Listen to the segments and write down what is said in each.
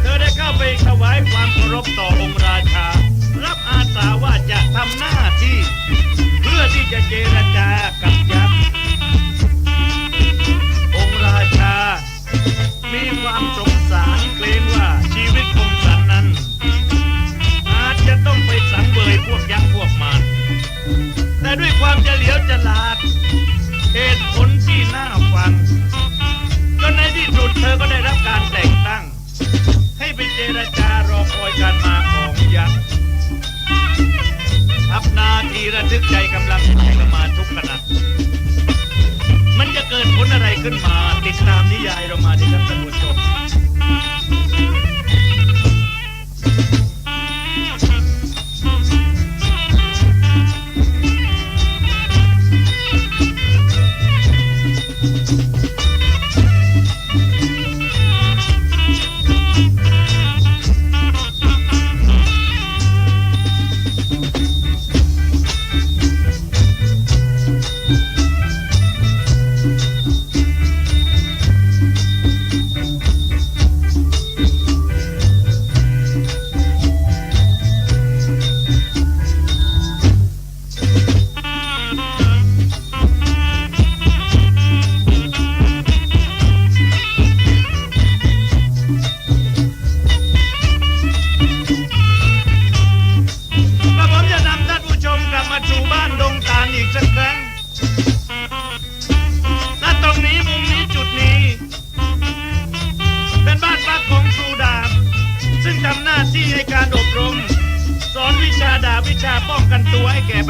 เธอได้เข้าไปถวายความเคารพต่อองค์ราชา รับอาสาว่าจะทำหน้าที่ เพื่อที่จะเจรจากับยักษ์องค์ราชา มีความสงสารเกรงว่าชีวิตคงสันนั้น อาจจะต้องไปสังเวยพวกยักษ์พวกมันแต่ด้วยความจะเหลียวจะลาดเหตุผลที่น่าฟังจนในที่สุดเธอก็ได้รับการแต่งตั้ง ให้ไปเจรจารอคอยการมาของยักษ์ทับนาทีระทึกใจกำลังถ่ายกันมาทุกขณะมันจะเกิดผลอะไรขึ้นมาติดตามนิยาย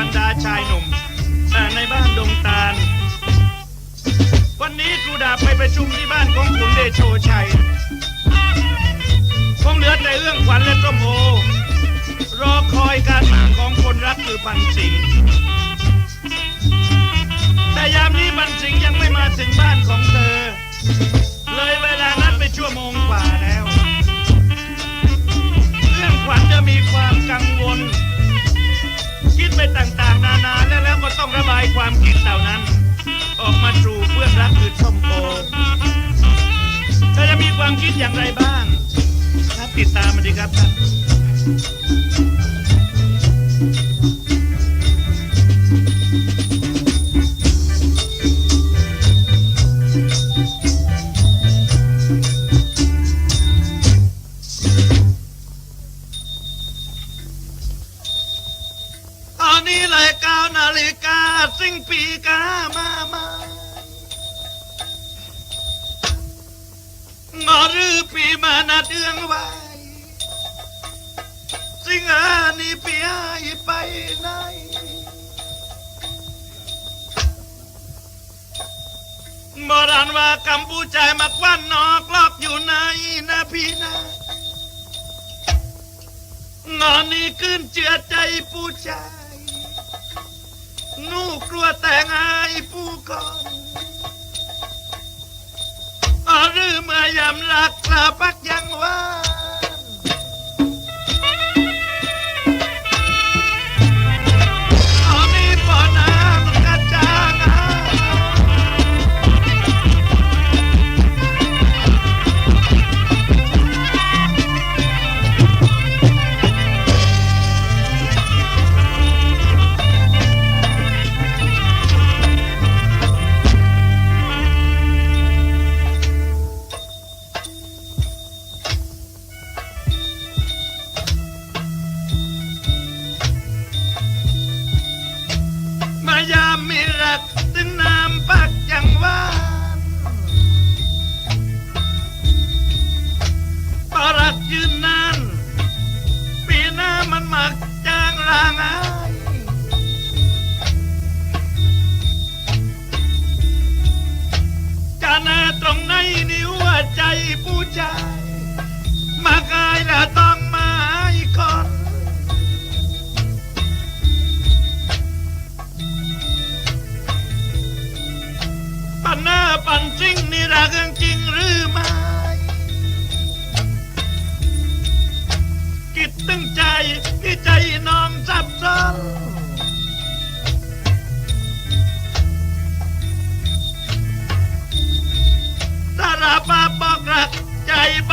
รรดาชายหนุ่มในบ้านดงตาล วันนี้ครูดาบไปประชุมที่บ้านของขุนเดโชชัยคงเหลือแต่เอื้องขวัญและส้มโอรอคอยการมาของคนรักคือพันสิงแต่ยามนี้พันสิงยังไม่มาถึงบ้านของเธอ เลยเวลานัดไปชั่วโมง ต้องระบายความคิดเหล่านั้น ออกมาสู่เพื่อนรักคือส้มโอเธอจะมีความคิดอย่างไรบ้าง นี้เลยเก้านาฬิกาสิ่งปีกามามางอรือปีมานาเดืองไว้สิงหานี่ปีหายไปไหนโบราณว่ากัมพูชามาควันนอกลอกอยู่ในนะพี่นะงอนนี่ขึ้นเจือใจผู้ชาย หนูกลัวแต่งอายผู้กอนอหรือมายำรักลาปักากถึงน้ำปากจังหวานปรักยืนนานปีหน้ามันหมักจางลางอายจะน่าตรงไหนนิ้วใจผู้ชาย รักกันจริงหรือไม่กิดตั้งใจที่ใจน้องสับสนสารภาพบอกรักใจบ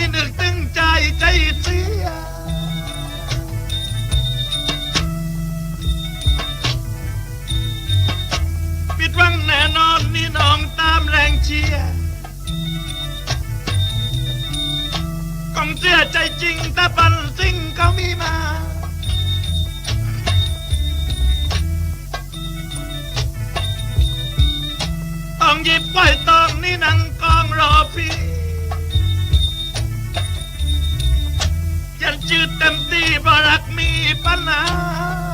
ายใจใจเสีย ปิดวังแน่นอนนี่น้องตามแรงเชียร์กองเสียใจจริงแต่ปันสิ่งเขามีมา ก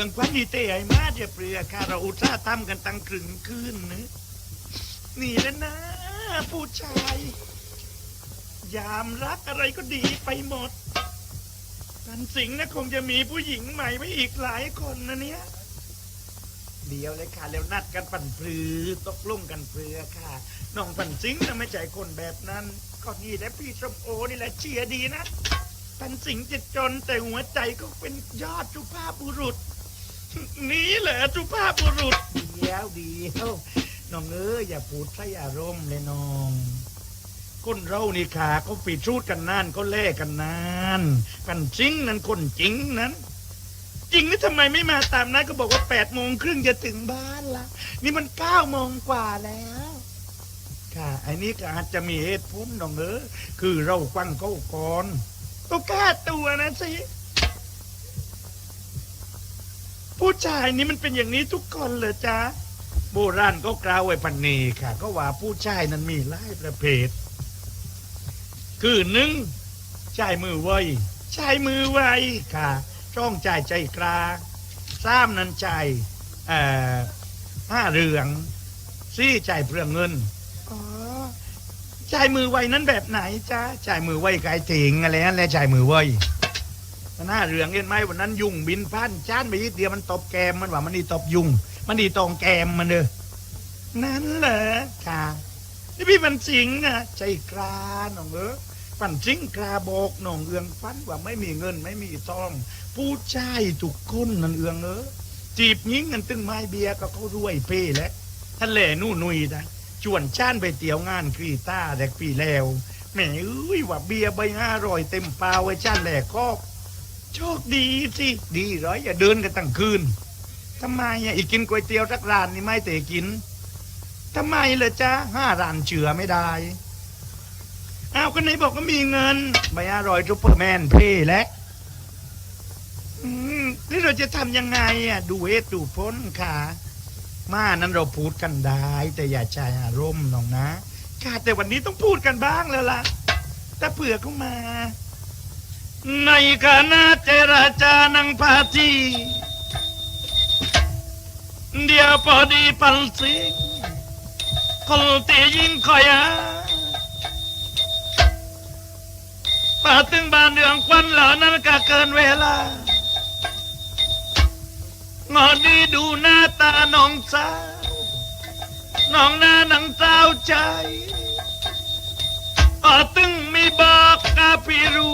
น้องเอืองควันดีเตะไอ้มาเดี๋ยวเปลือกค่ะเราอุตส่าห์ทำกันตั้งครึ่งคืนนึนี่แล้วนะ ผู้ชาย ยามรักอะไรก็ดีไปหมดกันสิงห์นะคงจะมีผู้หญิงใหม่ไว้อีกหลายคนนะเนี่ยเดียวเลยค่ะแล้วนัดกันปั่นปลือตกลงกันเปลือค่ะน้องปั่นสิงห์นะไม่ใจคนแบบนั้นก็นี่แหละพี่สมโอนี่แหละเชียร์ดีนะปั่นสิงห์จะจนแต่หัวใจก็เป็นยอดสุภาพบุรุษ นี่แหละสุภาพบุรุษเดียวเดียวน้องเอ้ยอย่าพูดใส่อารมณ์เลยน้อง คนเรานี่ขาเขาปีชูดกันนานเขาแล่กันนานกันจริงนั้นคนจริงนั้น จริงนี่ทำไมไม่มาตามนัดก็บอกว่าแปดโมงครึ่งจะถึงบ้านละนี่มันเก้าโมงกว่าแล้วค่ะไอ้นี่ก็อาจจะมีเหตุผลน้องเออคือเราฟังเขาก่อนก็กล้าตัวนะสิ ผู้ชายนี่มันเป็นอย่างนี้ทุกคนเหรอจ๊ะโบราณก็กล่าวไว้ปันนีค่ะ ก็ว่าผู้ชายนั้นมีหลายประเภท คือหนึ่งชายมือไวชายมือไวค่ะช่องใจายใจกลาสามนั้นใจายเอ่อห้าเรืองสี่ใจายเปลืองเงินอ๋อชายมือไวนั้นแบบไหนจ๊ะชายมือไวไกลถิงอะไรนั่นแหละชายมือไว หน้าเรืองเห็นไหมวันนั้นยุงบินพันจ้านไปยิดเดียวมันตบแกมมันว่ามันดีตบยุง มันดีตรงแกมมันเด้อนั่นเหรอค่ะนี่พี่มันสิงนะใจกลาหน้องเออปันจิ้งกราบอกหนองเอืองฟันว่าไม่มีเงินไม่มีทอง ผู้ชายทุกคนนั่นเอืองเออจีบยิงกันตึงไม้เบียร์ก็เขารวยเพ่แล้วท่านแหล่นู่นนุยนะชวนชานไปเตี๋ยวงานกรีตาแดกปีแล้วแหม่เอ้ยว่าเบียร์ใบห้าร้อยเต็มเปล่าไว้ชานแหล่คอ โชคดีสิ ดีร้อยอย่าเดินกันตั้งคืนทำไมอะอีกกินก๋วยเตี๋ยวสักร้านนี่ไม่เตะกินทำไมล่ะจ๊ะห้าร้านเชื่อไม่ได้อ้าวก็ไหนบอกว่ามีเงินไม่อร่อยซุปเปอร์แมนเพ่และอืมนี่เราจะทำยังไงอะ ดูเอตดูพ้นค่ะ มานั้นเราพูดกันได้ แต่อย่าใช้อารมณ์น้องนะ ค่ะแต่วันนี้ต้องพูดกันบ้างแล้วล่ะ แต่เผื่อเข้ามา ในคณะเจรจานังพาทีเดี๋ยวพอดีปันสิงคนตียิงคอยาป่าตึงบานเดืองควันเหล่านั้นก็เกินเวลางอดีดูหน้าตาน้องสาวน้องหน้าหนังสาวใจป่าตึงมีบอกกาพิรู